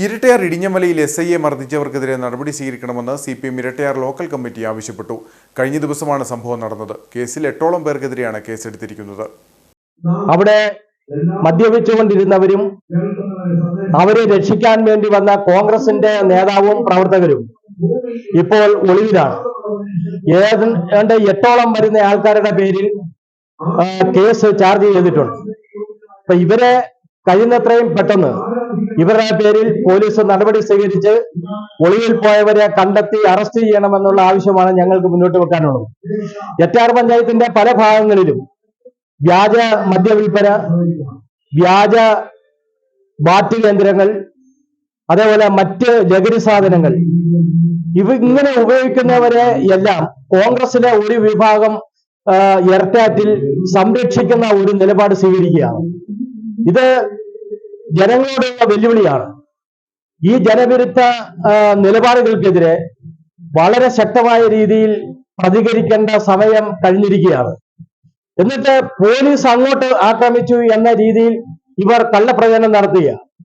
Irattayar ഇടിഞ്ഞമലയിൽ S ഐയെ മർദ്ദിച്ചവർക്കെതിരെ നടപടി സ്വീകരിക്കണമെന്ന് C P M Erattayar local committee ആവശ്യപ്പെട്ടു. കഴിഞ്ഞ ദിവസമാണ് സംഭവം നടന്നത്. കേസിൽ എട്ടോളം പേർക്കെതിരെയാണ് കേസെടുത്തിരിക്കുന്നത്. അവിടെ മദ്യപിച്ചുകൊണ്ടിരുന്നവരും അവരെ രക്ഷിക്കാൻ വേണ്ടി വന്ന കോൺഗ്രസിന്റെ നേതാവും പ്രവർത്തകരും ഇപ്പോൾ ഒളിവിലാണ്. ഏതാണ്ട് എട്ടോളം വരുന്ന ആൾക്കാരുടെ പേരിൽ കേസ് ചാർജ് ചെയ്തിട്ടുണ്ട്. അപ്പൊ ഇവരെ കഴിയുന്നത്രയും പെട്ടെന്ന് ഇവരുടെ പേരിൽ പോലീസ് നടപടി സ്വീകരിച്ച് ഒളിവിൽ പോയവരെ കണ്ടെത്തി അറസ്റ്റ് ചെയ്യണമെന്നുള്ള ആവശ്യമാണ് ഞങ്ങൾക്ക് മുന്നോട്ട് വെക്കാനുള്ളത്. എറ്റാർ പഞ്ചായത്തിന്റെ പല ഭാഗങ്ങളിലും വ്യാജ മദ്യവിൽപ്പന വ്യാജ ബാറ്റ് കേന്ദ്രങ്ങൾ അതേപോലെ മറ്റ് ലഹരി സാധനങ്ങൾ. ഇവ ഇങ്ങനെ ഉപയോഗിക്കുന്നവരെ എല്ലാം കോൺഗ്രസിലെ ഒരു വിഭാഗം എർട്ടാറ്റിൽ സംരക്ഷിക്കുന്ന ഒരു നിലപാട് സ്വീകരിക്കുകയാണ്. ഇത് ജനങ്ങളോടുള്ള വെല്ലുവിളിയാണ്. ഈ ജനവിരുദ്ധ നിലപാടുകൾക്കെതിരെ വളരെ ശക്തമായ രീതിയിൽ പ്രതികരിക്കേണ്ട സമയം കഴിഞ്ഞിരിക്കുകയാണ്. എന്നിട്ട് പോലീസ് അങ്ങോട്ട് ആക്രമിച്ചു എന്ന രീതിയിൽ ഇവർ കള്ളപ്രചരണം നടത്തുക